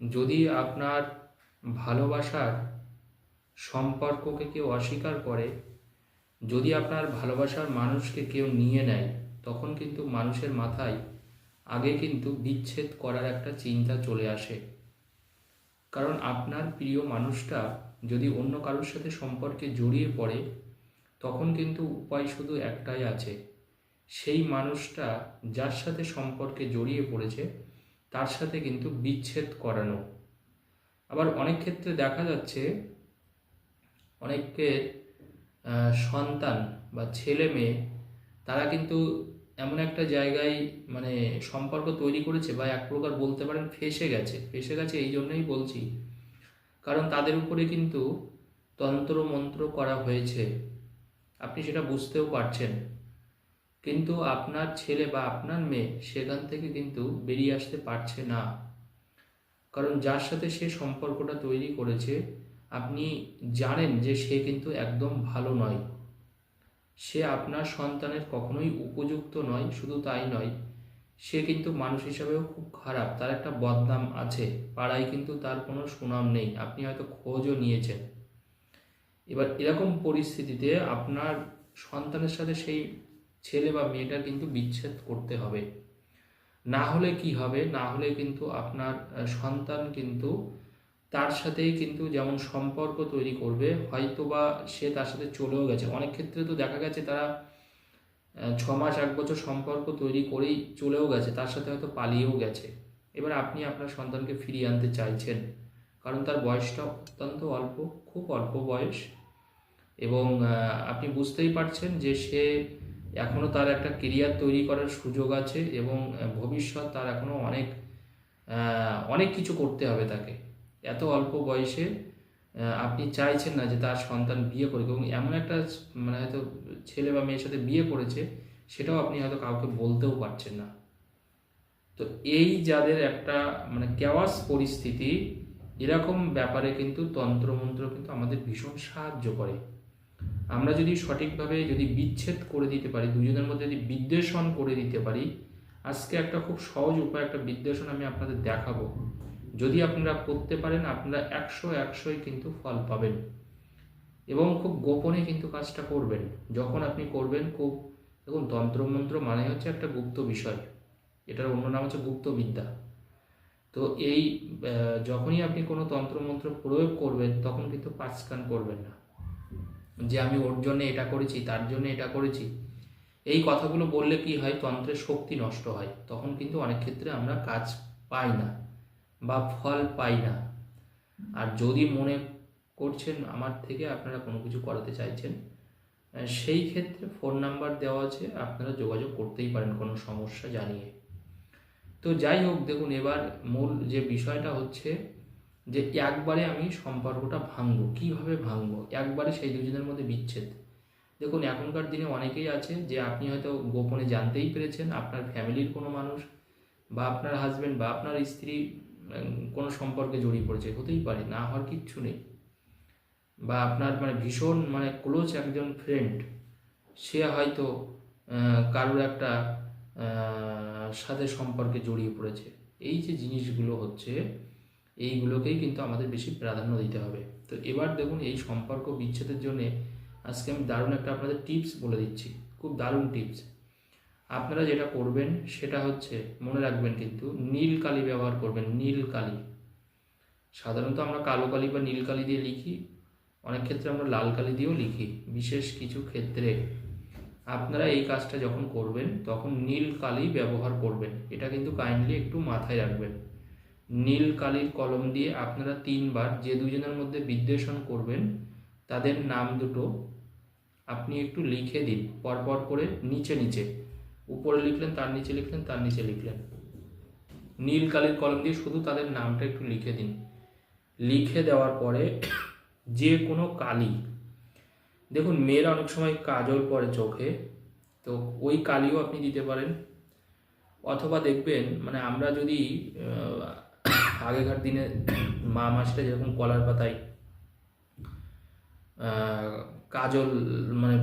যদি আপনার ভালোবাসার সম্পর্ককে কেউ অস্বীকার করে, যদি আপনার ভালোবাসার মানুষকে কেউ নিয়ে নেয়, তখন কিন্তু মানুষের মাথায় আগে কিন্তু বিচ্ছেদ করার একটা চিন্তা চলে আসে। কারণ আপনার প্রিয় মানুষটা যদি অন্য কারোর সাথে সম্পর্কে জড়িয়ে পড়ে, তখন কিন্তু উপায় শুধু একটাই আছে। সেই মানুষটা যার সাথে সম্পর্কে জড়িয়ে পড়েছে তার সাথে কিন্তু বিচ্ছেদ করানো। আবার অনেক ক্ষেত্রে দেখা যাচ্ছে, অনেকের সন্তান বা ছেলে মেয়ে, তারা কিন্তু এমন একটা জায়গায় মানে সম্পর্ক তৈরি করেছে বা এক প্রকার বলতে পারেন ফেসে গেছে। ফেসে গেছে এই জন্যই বলছি। কারণ তাদের উপরে কিন্তু তন্ত্র মন্ত্র করা হয়েছে। আপনি সেটা বুঝতেও পারছেন। কিন্তু আপনার ছেলে বা আপনার মেয়ে সেখান থেকে কিন্তু বেরিয়ে আসতে পারছে না। কারণ যার সাথে সে সম্পর্কটা তৈরি করেছে, আপনি জানেন যে সে কিন্তু একদম ভালো নয়। সে আপনার সন্তানের কখনোই উপযুক্ত নয়, শুধু তাই নয়, সে কিন্তু মানুষ হিসাবেও খুব খারাপ, তার একটা বদনাম আছে, পাড়ায় কিন্তু তার কোনো সুনাম নেই, আপনি হয়তো খোঁজও নিয়েছেন। এবার এরকম পরিস্থিতিতে আপনার সন্তানের সাথে সেই ছেলে বা মেয়েটার কিন্তু বিচ্ছেদ করতে হবে। না হলে কি হবে? না হলে কিন্তু আপনার সন্তান কিন্তু তার সাথেই কিন্তু যেমন সম্পর্ক তৈরি করবে হয়তো বা সে তার সাথে চলেও গেছে। অনেক ক্ষেত্রে তো দেখা গেছে তারা ছ মাস, এক বছর সম্পর্ক তৈরি করেই চলেও গেছে, তার সাথে হয়তো পালিয়েও গেছে। এবার আপনি আপনার সন্তানকে ফিরিয়ে আনতে চাইছেন, কারণ তার বয়সটা অত্যন্ত অল্প, খুব অল্প বয়স। এবং আপনি বুঝতেই পারছেন যে সে এখনও তার একটা কেরিয়ার তৈরি করার সুযোগ আছে এবং ভবিষ্যৎ তার এখনও অনেক অনেক কিছু করতে হবে তাকে। এত অল্প বয়সে আপনি চাইছেন না যে তার সন্তান বিয়ে করুক এবং এমন একটা মানে হয়তো ছেলে বা মেয়ের সাথে বিয়ে করেছে, সেটাও আপনি হয়তো কাউকে বলতেও পারছেন না। তো এই যাদের একটা মানে কেওয়াস পরিস্থিতি, এরকম ব্যাপারে কিন্তু তন্ত্রমন্ত্র কিন্তু আমাদের ভীষণ সাহায্য করে। আমরা যদি সঠিকভাবে যদি বিচ্ছেদ করে দিতে পারি, দুজনের মধ্যে যদি বিদ্বেষণ করে দিতে পারি, আজকে একটা খুব সহজ উপায়, একটা বিদ্বেষণ আমি আপনাদের দেখাবো। যদি আপনারা করতে পারেন, আপনারা একশো একশোই কিন্তু ফল পাবেন এবং খুব গোপনে কিন্তু কাজটা করবেন। যখন আপনি করবেন, খুব দেখুন, তন্ত্রমন্ত্র মানে হচ্ছে একটা গুপ্ত বিষয়। এটার অন্য নাম হচ্ছে গুপ্ত বিদ্যা। তো এই যখনই আপনি কোনো তন্ত্রমন্ত্র প্রয়োগ করবেন, তখন কিন্তু পাঁচকান করবেন না। যে আমি ওর জন্য এটা করেছি, তার জন্য এটা করেছি। এই কথাগুলো বললে কি হয়, তন্ত্রের শক্তি নষ্ট হয়। তখন কিন্তু অনেক ক্ষেত্রে আমরা কাজ পাই না বা ফল পাই না। আর যদি মনে করছেন আমার থেকে আপনারা কোনো কিছু করাতে চাইছেন সেই ক্ষেত্রে ফোন নাম্বার দেওয়া আছে, আপনারা যোগাযোগ করতেই পারেন, কোনো সমস্যা জানিয়ে। তো যাই হোক, দেখুন, এবার মূল যে বিষয়টা হচ্ছে যে একবারে আমি সম্পর্কটা ভাঙবো, কীভাবে ভাঙবো? একবারে সেই দুজনের মধ্যে বিচ্ছেদ। দেখুন, এখনকার দিনে অনেকেই আছে যে আপনি হয়তো গোপনে জানতেই পেরেছেন আপনার ফ্যামিলির কোনো মানুষ বা আপনার হাজব্যান্ড বা আপনার স্ত্রী কোনো সম্পর্কে জড়িয়ে পড়েছে, হতেই পারে, না হওয়ার কিচ্ছু নেই। বা আপনার মানে ভীষণ মানে ক্লোজ একজন ফ্রেন্ড সে হয়তো কারোর একটা সাথে সম্পর্কে জড়িয়ে পড়েছে। এই যে জিনিসগুলো হচ্ছে এইগুলোকেই কিন্তু আমাদের বেশি প্রাধান্য দিতে হবে। তো এবার দেখুন এই সম্পর্ক বিচ্ছেদের জন্য আজকে আমি দারুণ একটা আপনাদের টিপস বলে দিচ্ছি। খুব দারুণ টিপস। আপনারা যেটা করবেন সেটা হচ্ছে, মনে রাখবেন কিন্তু নীল কালি ব্যবহার করবেন, নীল কালি। সাধারণত আমরা কালো কালি বা নীল কালি দিয়ে লিখি, অনেক ক্ষেত্রে আমরা লাল কালি দিয়েও লিখি, বিশেষ কিছু ক্ষেত্রে। আপনারা এই কাজটা যখন করবেন, তখন নীল কালি ব্যবহার করবেন। এটা কিন্তু কাইন্ডলি একটু মাথায় রাখবেন। নীল কালির কলম দিয়ে আপনারা তিনবার যে দুজনের মধ্যে বিদ্বেষণ করবেন, তাদের নাম দুটো আপনি একটু লিখে দিন, পরপর করে নিচে নিচে। উপরে লিখলেন, তার নিচে লিখলেন, তার নিচে লিখলেন। নীল কালির কলম দিয়ে শুধু তাদের নামটা একটু লিখে দিন। লিখে দেওয়ার পরে যে কোনো কালি, দেখুন মেয়েরা অনেক সময় কাজল পরে চোখে, তো ওই কালিও আপনি দিতে পারেন। অথবা দেখবেন মানে আমরা যদি আগেকার দিনে মা মাসটা যেরকম কলার পাতায় কাজল মানে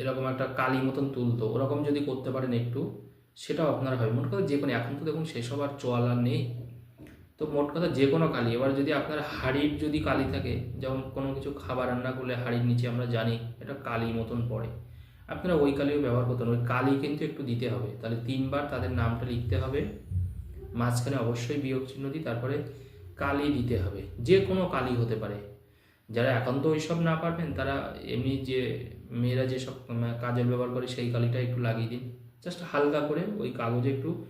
এরকম একটা কালি মতন তুলতো, ওরকম যদি করতে পারেন একটু, সেটাও আপনার হবে। মনে করেন যে কোনো এখন তো দেখুন সেসব আর চল আর নেই। তো মোট কথা যে কোনো কালি। এবার যদি আপনার হাড়ির যদি কালি থাকে, যেমন কোনো কিছু খাবার রান্না করলে হাড়ির নিচে আমরা জানি এটা কালি মতন পড়ে। আপনারা ওই কালিও ব্যবহার করতেন ওই কালি কিন্তু একটু দিতে হবে। তাহলে তিনবার তাদের নামটা লিখতে হবে। মাঝখানে অবশ্যই বিয়োগ চিহ্ন দিই, তারপরে কালি দিতে হবে। যে কোনো কালি হতে পারে। যারা এখন একান্ত ওইসব না পারবেন, তারা এমনি যে মেয়েরা যেসব কাজল ব্যবহার করে সেই কালিটা একটু লাগিয়ে দিন। জাস্ট হালকা করে ওই কাগজে একটু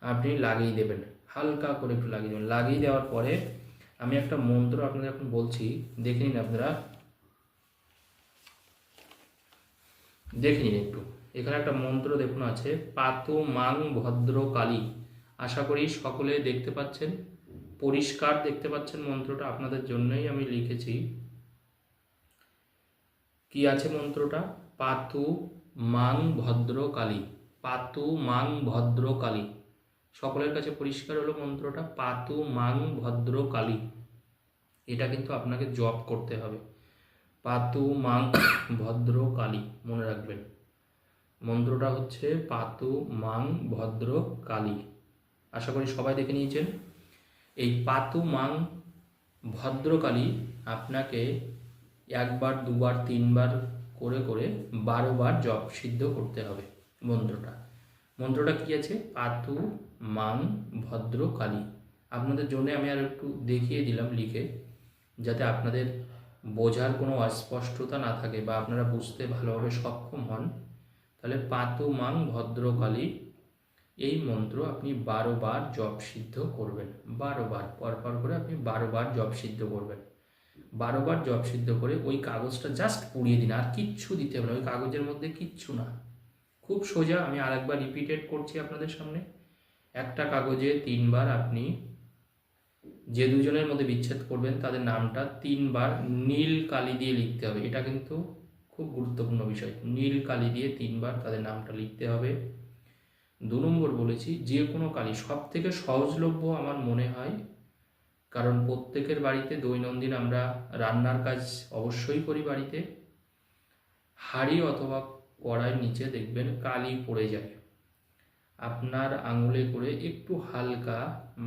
আপনি লাগিয়ে দেবেন। হালকা করে একটু লাগিয়ে দেবেন। লাগিয়ে দেওয়ার পরে আমি একটা মন্ত্র আপনাদের এখন বলছি, দেখে নিন আপনারা। দেখে নিন একটু। এখানে একটা মন্ত্র দেখুন আছে, পাতু মাং ভদ্র কালী আশা করি সকলে দেখতে পাচ্ছেন, পরিষ্কার দেখতে পাচ্ছেন মন্ত্রটা আপনাদের জন্যই আমি লিখেছি। কি আছে মন্ত্রটা? পাতু মাং ভদ্র কালী পাতু মাং ভদ্র কালী সকলের কাছে পরিষ্কার হলো মন্ত্রটা, পাতু মাং ভদ্র কালী এটা কিন্তু আপনাকে জব করতে হবে। পাতু মাং ভদ্র কালী মনে রাখবেন। মন্ত্রটা হচ্ছে পাতু মাং ভদ্র কালী আশা করি সবাই দেখে নিয়েছেন। এই পাতু মাং ভদ্রকালী আপনাকে একবার, দুবার, তিনবার করে করে বারো বার জপ সিদ্ধ করতে হবে মন্ত্রটা। মন্ত্রটা কি আছে? পাতু মাং ভদ্রকালী। আপনাদের জন্য আমি আর একটু দেখিয়ে দিলাম লিখে, যাতে আপনাদের বোঝার কোনো অস্পষ্টতা না থাকে বা আপনারা বুঝতে ভালোভাবে সক্ষম হন। তাহলে পাতু মাং ভদ্রকালী এই মন্ত্র আপনি বারো বার জপ সিদ্ধ করবেন। বারো বার পরপর করে আপনি বারো বার জপ সিদ্ধ করবেন। বারো বার জপ সিদ্ধ করে ওই কাগজটা জাস্ট পুড়িয়ে দিন, আর কিচ্ছু দিতে হবে না। ওই কাগজের মধ্যে কিচ্ছু না। খুব সোজা, আমি আরেকবার রিপিটেড করছি আপনাদের সামনে। একটা কাগজে তিনবার আপনি যে দুজনের মধ্যে বিচ্ছেদ করবেন, তাদের নামটা তিনবার নীল কালি দিয়ে লিখতে হবে। এটা কিন্তু খুব গুরুত্বপূর্ণ বিষয়। নীল কালি দিয়ে তিনবার তাদের নামটা লিখতে হবে। দু নম্বর বলেছি, যে কোনো কালি সব থেকে সহজলভ্য আমার মনে হয়, কারণ প্রত্যেকের বাড়িতে দৈনন্দিন আমরা রান্নার কাজ অবশ্যই করি বাড়িতে। হাঁড়ি অথবা কড়াইয়ের নিচে দেখবেন কালি পড়ে যায়। আপনার আঙুলে করে একটু হালকা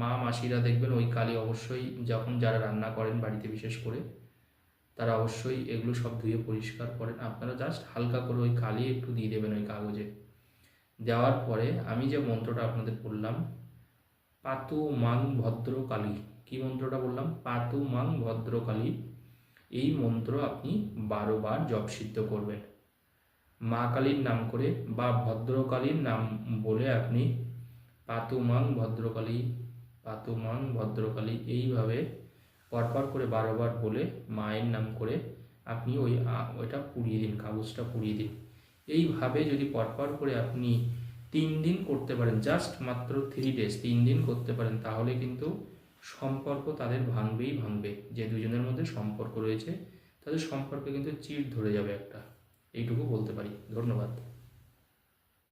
মা মাসিরা দেখবেন ওই কালি অবশ্যই যখন যারা রান্না করেন বাড়িতে বিশেষ করে, তারা অবশ্যই এগুলো সব ধুয়ে পরিষ্কার করেন। আপনারা জাস্ট হালকা করে ওই কালি একটু দিয়ে দেবেন ওই কাগজে। দেওয়ার পরে আমি যে মন্ত্রটা আপনাদের বললাম, পাতু মাং ভদ্র কালী। কি মন্ত্রটা বললাম? পাতু মাং ভদ্র কালী। এই মন্ত্র আপনি বারো বার জপ সিদ্ধ করবেন। মা কালীর নাম করে বা ভদ্রকালীর নাম বলে আপনি পাতুমাং ভদ্রকালী পাতুমাং ভদ্রকালী এইভাবে পরপর করে বারোবার বলে মায়ের নাম করে আপনি ওই ওইটা পুড়িয়ে দিন, কাগজটা পুড়িয়ে দিন। এইভাবে যদি পরপর করে আপনি তিন দিন করতে পারেন জাস্ট মাত্র থ্রি ডেজ তিন দিন করতে পারেন, তাহলে কিন্তু সম্পর্ক তাদের ভাঙবেই ভাঙবে। যে দুজনের মধ্যে সম্পর্ক রয়েছে, তাদের সম্পর্কে কিন্তু চিড় ধরে যাবে একটা। এইটুকু বলতে পারি। ধন্যবাদ।